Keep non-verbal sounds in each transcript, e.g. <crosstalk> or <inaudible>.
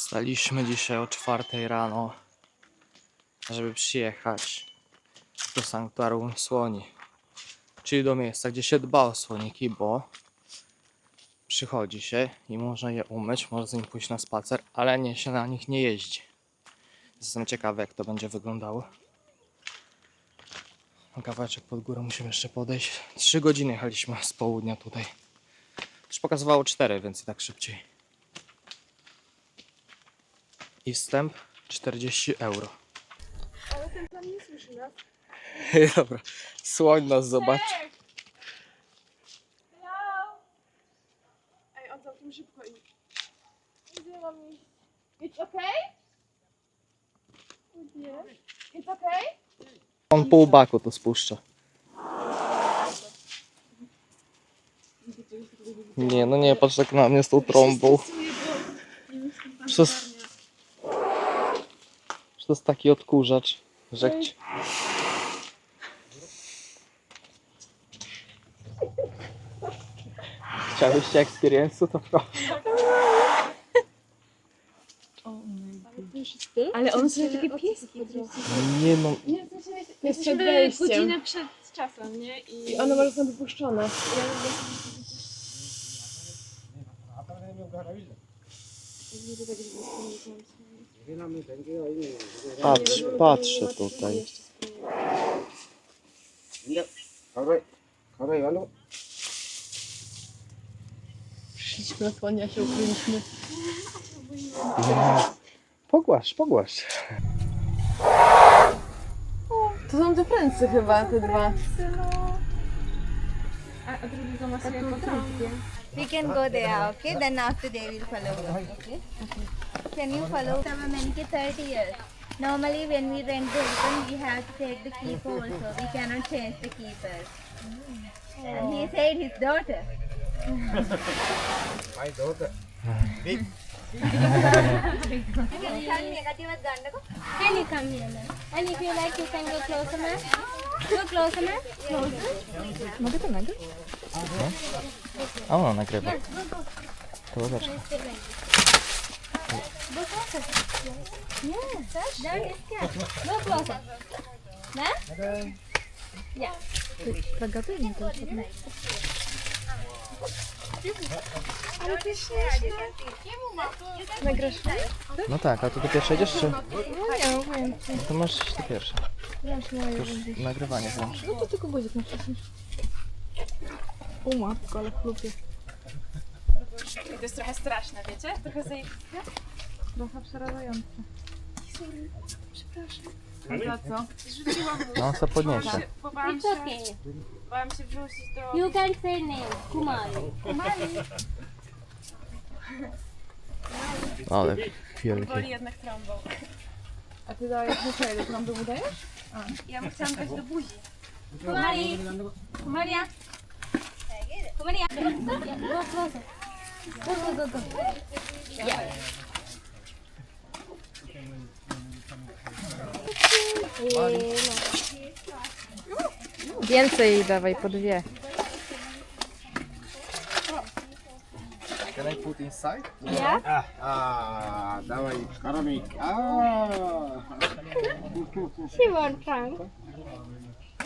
Staliśmy dzisiaj o czwartej rano, żeby przyjechać do sanktuarium słoni, czyli do miejsca, gdzie się dba o słoniki, bo przychodzi się i można je umyć, można z nimi pójść na spacer, ale nie się na nich nie jeździ. Jestem ciekawy, jak to będzie wyglądało. Kawałeczek pod górę musimy jeszcze podejść. Trzy godziny jechaliśmy z południa tutaj. Już pokazywało 4, więc i tak szybciej. I wstęp 40 euro. Ale ten plan nie słyszy nas. <laughs> Dobra, słoń nas zobaczy. Hello! Ej, on całkiem szybko idzie. Gdzie mam iść? It's okay? Gdzie? It's okay? On pół baku to spuszcza. Nie, no nie, patrz jak na mnie z tą trąbą. Że to jest, taki odkurzacz, jak ci... Chciałbyście experience'u, to proszę. Ale on sobie takie pieski Nie no, Nie, w sensie jest, przed jesteśmy wejściem. godzinę przed czasem, nie? I, I one może są wypuszczone. Patrz, patrzę tutaj. Przyszliśmy na słania, się ukryliśmy. Pogłasz, pogłasz. To są te pręcy chyba, te dwa. A, drugi to ma sobie potrąbkę. We can go there, okay? Then after they will follow us, okay? Can you follow? Many 30 years. Normally when we rent the open, we have to take the keeper also. We cannot change the keeper. And he said his daughter. <laughs> My daughter. Big. Can you come here, ma'am? And if you like, you can go closer, ma'am. Go closer, ma'am. Closer. A ona nagrywa. To closer. Yes, that is cat. Go closer. Ma'am? Yeah. Zagadujmy to. Nagrasz? No tak, a to ty pierwsza idziesz czy? No nie, no ci. No to masz iść ty moje To już nagrywanie włącz. No to tylko guzik naciśniesz. O matko, ale chlupie. I to jest trochę straszne, wiecie? Trochę zajebiste. Trochę przerażające. Za co? Rzuciłam No on se podniesie. bo bałam It's się, okay. bałam się wrzucić do... You can say name, Kumari. Ale Boli wielkie. jednak trąbą. A ty dałeś no co, ile trąby mu dajesz? Ja bym chciałam dać do buzi. Kumari. Więcej dawaj, po dwie. Can I put inside? Yeah. Ah, dawaj, karmik. Ah.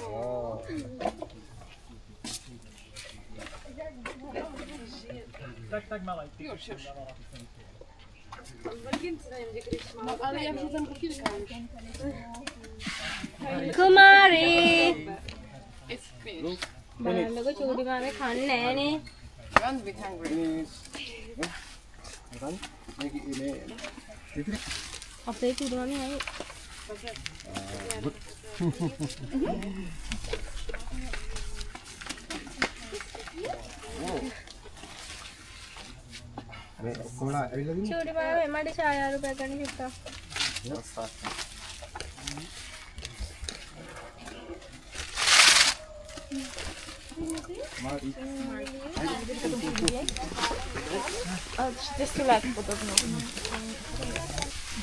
Oh. tak, tak mała. Już, już. Ale ja wrzucam po kilka już. Kumari! It's finished. Bana çoldu bana kanne ne? Don't be hungry. Haftaya kurduranı ya. Ee, Bak. <laughs> చూడు మనం వెంబడి చాలా రూపాయలు చెప్తాం Czy to jest lek podobno?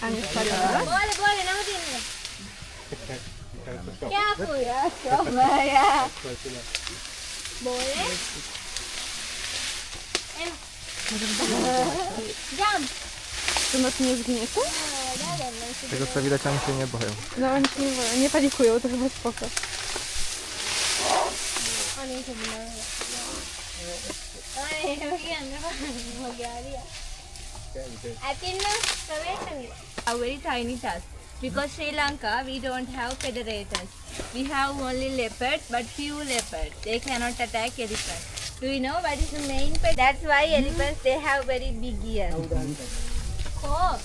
A nie spalona? Bole, bole, na godzinę. Dziękuję, co Maria. Bole? Jump To nas nie zgniecie? Tego co widać oni się nie boją. No oni się nie boją, nie panikują, to chyba spoko. A very tiny tusk. Because Sri Lanka, we don't have predators. We have only leopards, but few leopards. They cannot attack elephants. Do you know what is the main part. That's why elephants they have very big ears. Cock.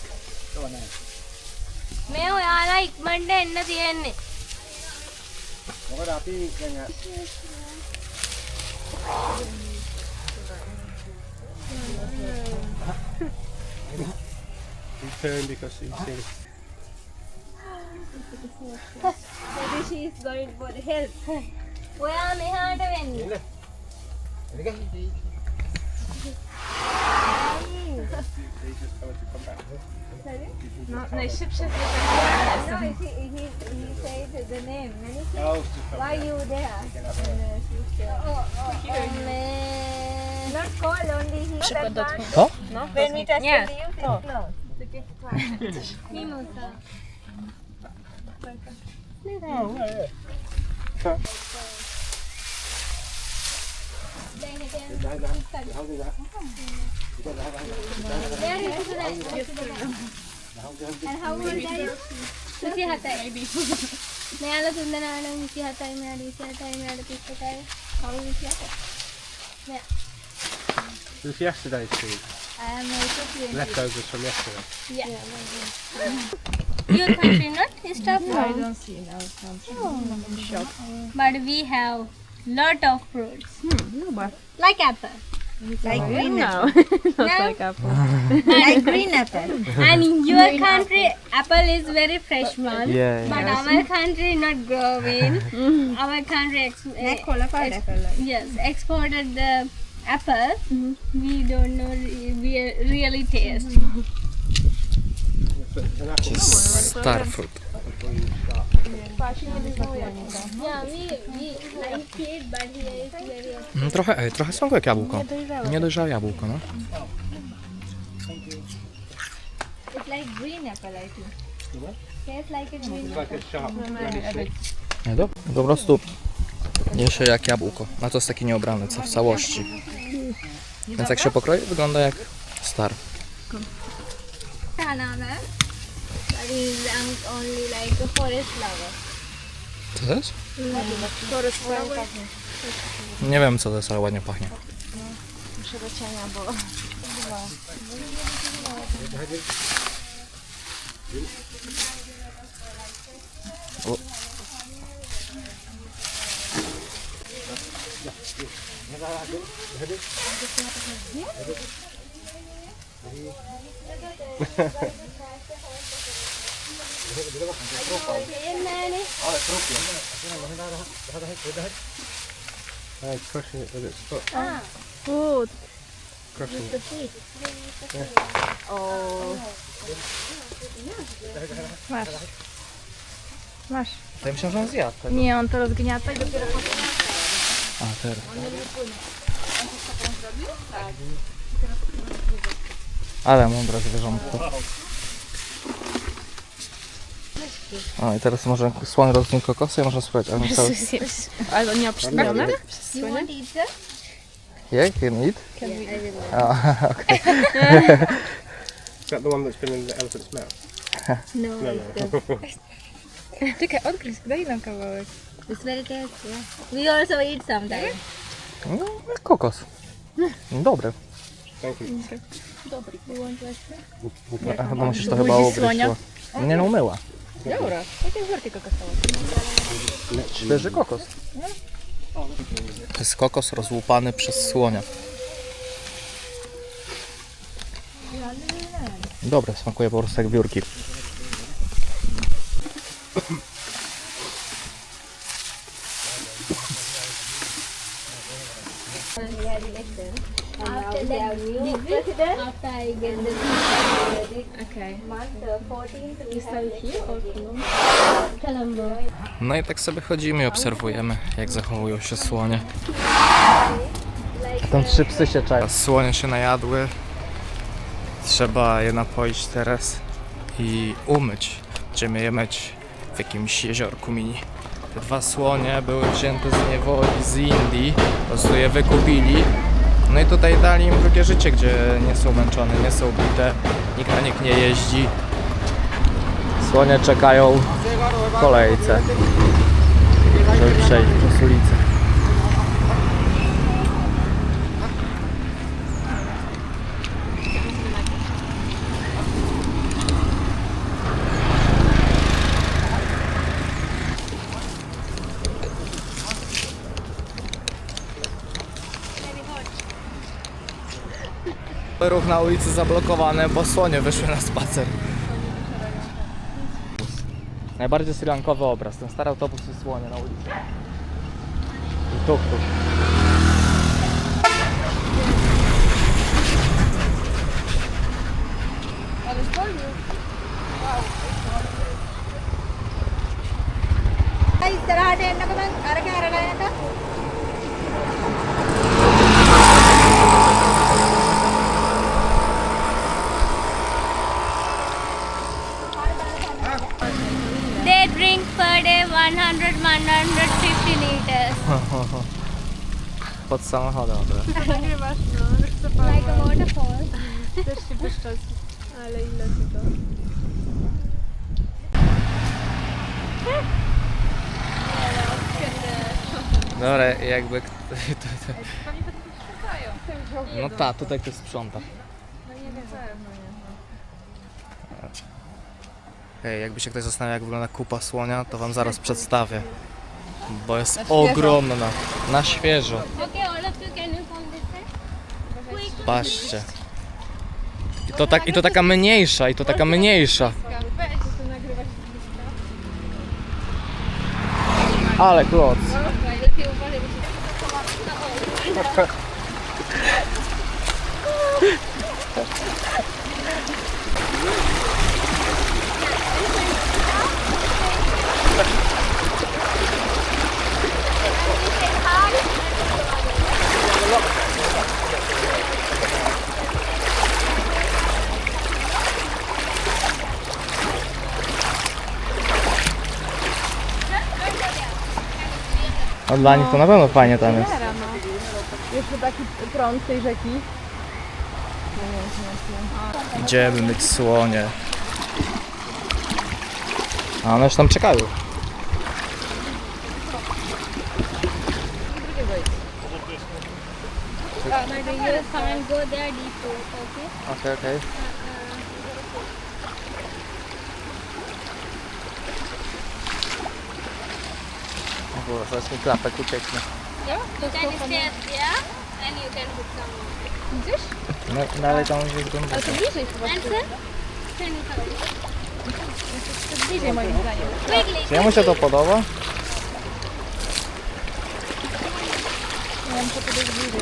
మేము అలా ఇక్కమంటే ఎన్న తీయండి ఒకటి అతి ముఖ్యంగా because he's safe. <laughs> Maybe she is going for help. <laughs> Well, Neha, Halika. No. No, he, he, he said the name. Why you there? Uh, oh, oh, oh. Not call, only he said. <laughs> No, no. No. ಬಿಸಿ ಹತ್ತಾಯಿ ಮ್ಯಾಲ ತುಂಬ ನಾನು ಬಿಸಿ ಹತ್ತಾಯಿ ಮಾಡಿ ಬಿಸಿ ಹತ್ತಾಯಿ ಮಾಡಿ ಬಿಸಿ ಹತ್ತಾಯಿ ಅವ್ರು ಬಿಸಿ ಹತ್ತಾಯಿ This is yesterday's food. also. Leftovers from yesterday. Yeah. Your country not? Is that no, I don't see in our country. Oh. Shop. But we have lot of fruits. Oh. <laughs> No, like apple. Like green no, apple. not like apple. like green apple. and in your country apple is very fresh one. Yeah, but our country not growing. <laughs> Our country ex- Like qualified apple. yes exported the apple. Mm-hmm. We don't know re- re- really taste. Starfruit. yeah we Mm, Trochę, ej, trochę słodko jak jabłko. Niedojrzałe jabłko, no. It's like green apple, I think. Tastes like a green It's like a sharp, really sweet. Nie, do, po prostu je się jak jabłko. A to jest taki nieobrany, co w całości. Więc jak się pokroi, wygląda jak star. banana but is um, only like a forest flower Co to jest? Nie wiem co to jest, ale ładnie pachnie. O. <laughs> Oh, crushing it with its foot. Food. Crushing it. Masz. Masz. To ja myślałem, że on zjadł tego. Nie, on to rozgniata i dopiero potem. A, teraz. Ale mądre zwierzątko. O i teraz może słoń rozumie kokosy i można spróbować. <laughs> Ale cały... Ale nie obśmione? You want to eat that? Yeah, can eat? Oh, <laughs> okay. Is that the one that's been in the elephant's mouth? <laughs> No, No, no. Czekaj, odgryź, daj nam kawałek. it's very tasty. Yeah. We also eat sometimes. No, kokos. Dobre. Thank you. A, No musisz to chyba słonia? bo- Nie no, umyła. Dobra, takie worki kokosowe. Świeży kokos. To jest kokos rozłupany przez słonia. Dobre, smakuje po prostu jak wiórki. After that new president after I get the Okej. Month uh, 14th, we have here or Colombo No i tak sobie chodzimy i obserwujemy, jak zachowują się słonie. Tam trzy psy się czają. Słonie się najadły. Trzeba je napoić teraz i umyć. Będziemy je myć w jakimś jeziorku mini. Te dwa słonie były wzięte z niewoli z Indii, po prostu je wykupili. No i tutaj dali im drugie życie, gdzie nie są męczone, nie są bite, nikt na nich nie jeździ. Słonie czekają w kolejce, żeby przejść przez ulicę ruch na ulicy zablokowany, bo słonie wyszły na spacer. Najbardziej sylankowy obraz, ten stary autobus i słonie na ulicy. I tuk, tuk. Ale zwolnił. Wow. Guys, Pod samochodem akurat. <laughs> Nagrywasz, no, chcę Like a waterfall. też się pyszczać. Ale ile tylko. Dobra, jakby... k- <laughs> To, to... No tak, tutaj ktoś sprząta. Hej, jakby się ktoś zastanawiał jak wygląda kupa słonia, to wam zaraz przedstawię. Bo jest ogromna, na świeżo. Patrzcie. I to, tak, I to taka mniejsza, i to taka mniejsza. Ale kloc. No dla nich to na pewno fajnie tam jest. Jeszcze taki prąd tej rzeki. Idziemy myć słonie. A one już tam czekają. okay? Okej, okej. O kurwa, zaraz mi klapek ucieknie. You can stay there and you can put some No, dalej tam gdzieś głęboko. Ale to bliżej chyba. And sir, can you come? To bliżej moim zdaniem. Quickly. Czy jemu się to podoba? Ja muszę podejść bliżej.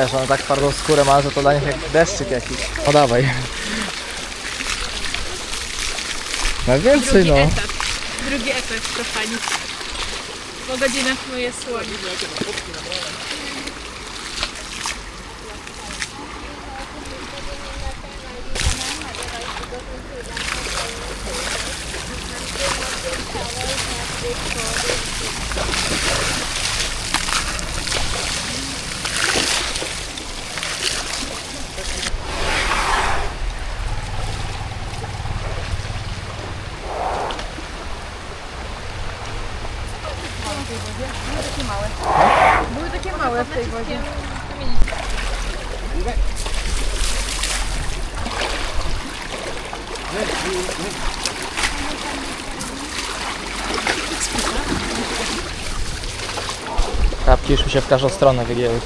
Wiesz, one tak twardą skórę ma, że to dla nich jak deszczyk jakiś. No dawaj. No więcej no. etap. Drugi efekt, kochani. Po godzinach moje słonie. Kapki już mi się w każdą stronę wygięły.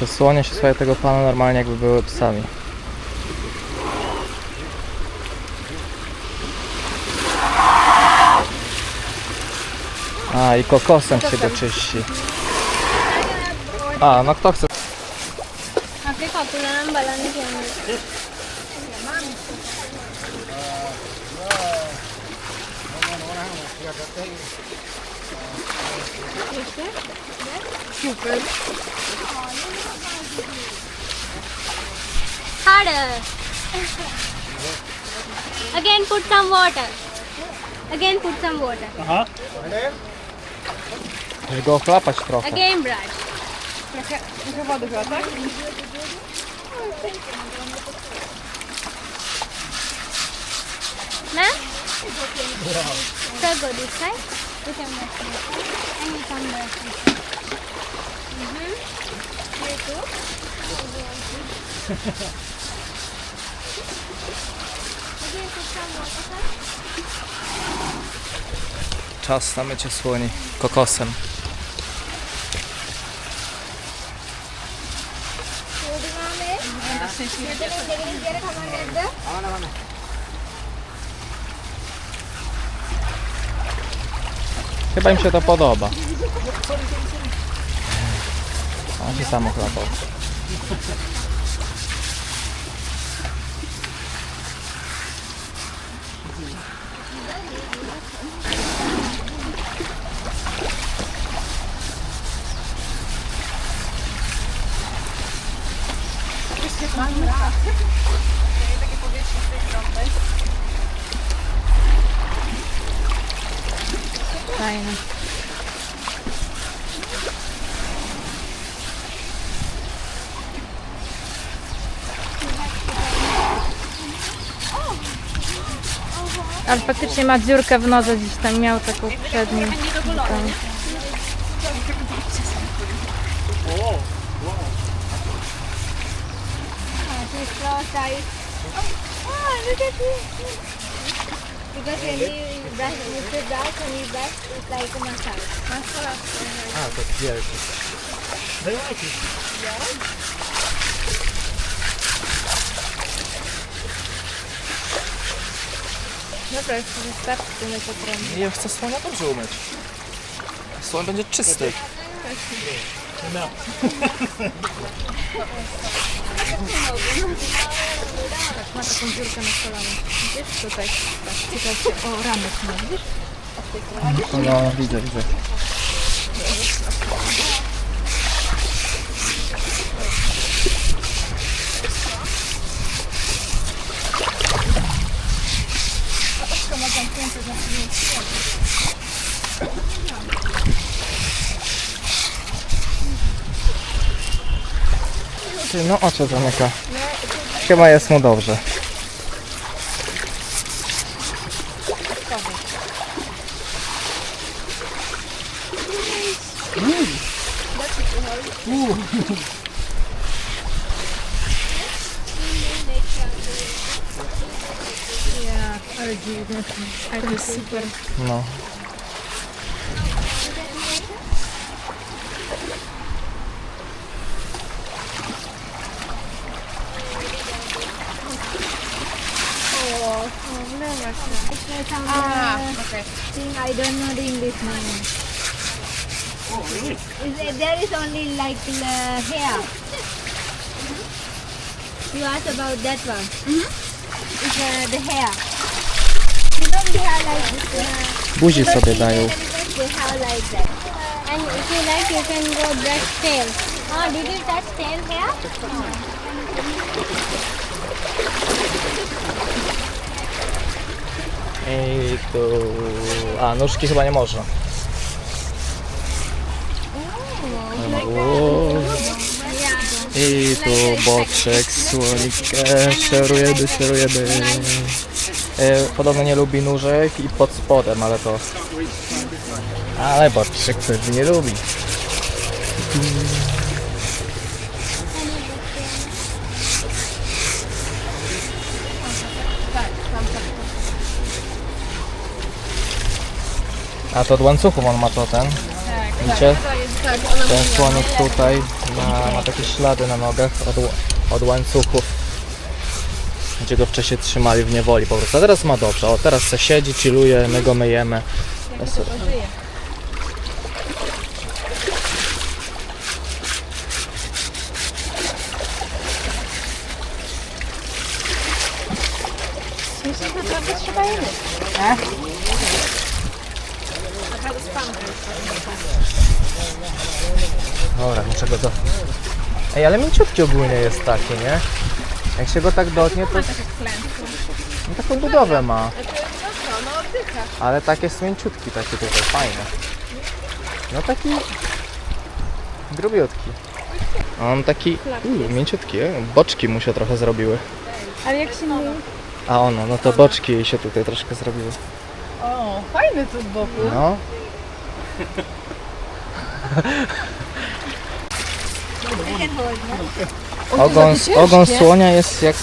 Te słonie się słuchaj tego pana normalnie jakby były psami. A, i kokosem się go czyści. A, no kto chce? Happy Popular'ın balonu gelmiş. Super. Harder. Again put some water. Again put some water. Uh -huh go ochlapać trochę. Again brush. Trochę, trochę wody chyba, tak? Na? So go this side. You can brush this side. And you can brush this side. Mm-hmm. You too. Again put some water first. Czas na mycie słoni kokosem. Chyba im się to podoba. On się sam ochlapał. Fajne. Ale faktycznie ma dziurkę w nodze gdzieś tam miał taką przednią. Tam. Because when you brush, you sit down and you brush, it's like a massage. A, to wielki. Dobra, już wystarczy tyle potrąby. Ja chcę słonia dobrze umyć. Słoń będzie czysty. Ma taką dziurkę na kolanie. Widzisz? Tutaj. Tak, Tutaj się o ramek ma, widzisz? No, widzę, widzę. No oczy zamyka. Chyba jest mu dobrze. Ale dziwne. Ale super. No. Don't know the English name. Is it, there is only like uh, hair. You asked about that one. It's uh, the hair. You know the hair like this. Uh, Buzi sobie dają. elephants, they have like that. And if you like, you can go brush tail. Oh, did you touch tail here? I tu... A, nóżki chyba nie można. I tu boczek, słonikę, szerujemy, szerujemy. E, Podobno nie lubi nóżek i pod spodem, ale to... Ale boczek pewnie nie lubi. A to od łańcuchów on ma to ten. Widzicie? Ten słonik tutaj ma, ma takie ślady na nogach od, od łańcuchów. Gdzie go wcześniej trzymali w niewoli po prostu. A teraz ma dobrze. O, teraz se siedzi, chilluje, my go myjemy. Ja se- Dobra, muszę go do... Ej, ale mięciutki ogólnie jest taki, nie? Jak się go tak dotnie, to... No taką budowę ma. Ale tak jest mięciutki taki tutaj, fajny. No taki... Grubiutki. A On taki... Uu, mięciutki, e, boczki mu się trochę zrobiły. Ale jak się myje? A ono, no to boczki jej się tutaj troszkę zrobiły. O, fajny tu z boku. No. Ogon, ogon słonia jest jak,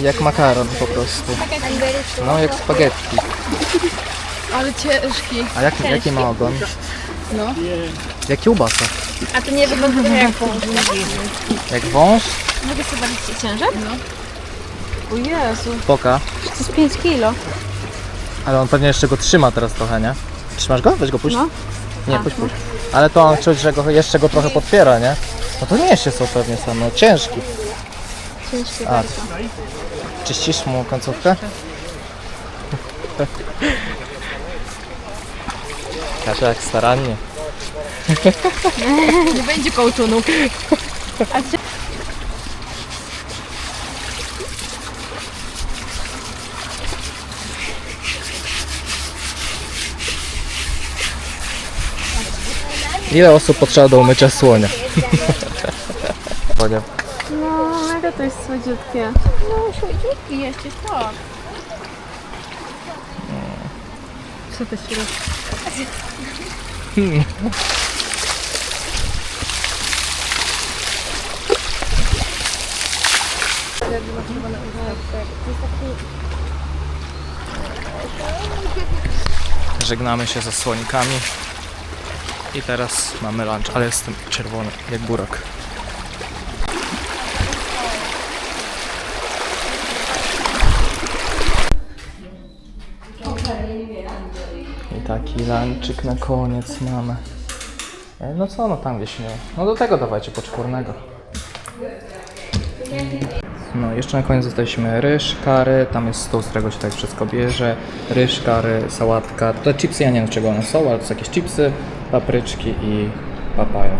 jak makaron po prostu. No jak spaghetti. Ale ciężki. A jak, jaki ma ogon? No. Jak kiełbasa. A to nie wygląda trochę jak wąż. Jak wąż? Mogę sobie zobaczyć ciężar? O Jezu. Poka. To jest 5 kilo. Ale on pewnie jeszcze go trzyma teraz trochę, nie? Trzymasz go? Weź go puść. No. Nie, puść, puść. Ale to on czuć, że go jeszcze go trochę podpiera, nie? No to nie się są pewnie same, ciężki. Ciężki A, czyścisz mu końcówkę? <laughs> Kasia jak starannie. <laughs> Nie będzie kołczunu. Ile osób potrzeba do umycia słonia? Słonia. No, mega to jest słodziutkie. No, słodziutki jeszcze to. Co to się robi? Żegnamy się ze słonikami. I teraz mamy lunch, ale jestem czerwony jak burak. I taki lunchik na koniec mamy. E, No co, no tam gdzieś nie. No do tego dawajcie poczwórnego. No, jeszcze na koniec dostaliśmy ryż, kary, tam jest stół, z którego się tak wszystko bierze. Ryż, kary, sałatka. Te chipsy, ja nie wiem czego one są, ale to są jakieś chipsy, papryczki i papaja.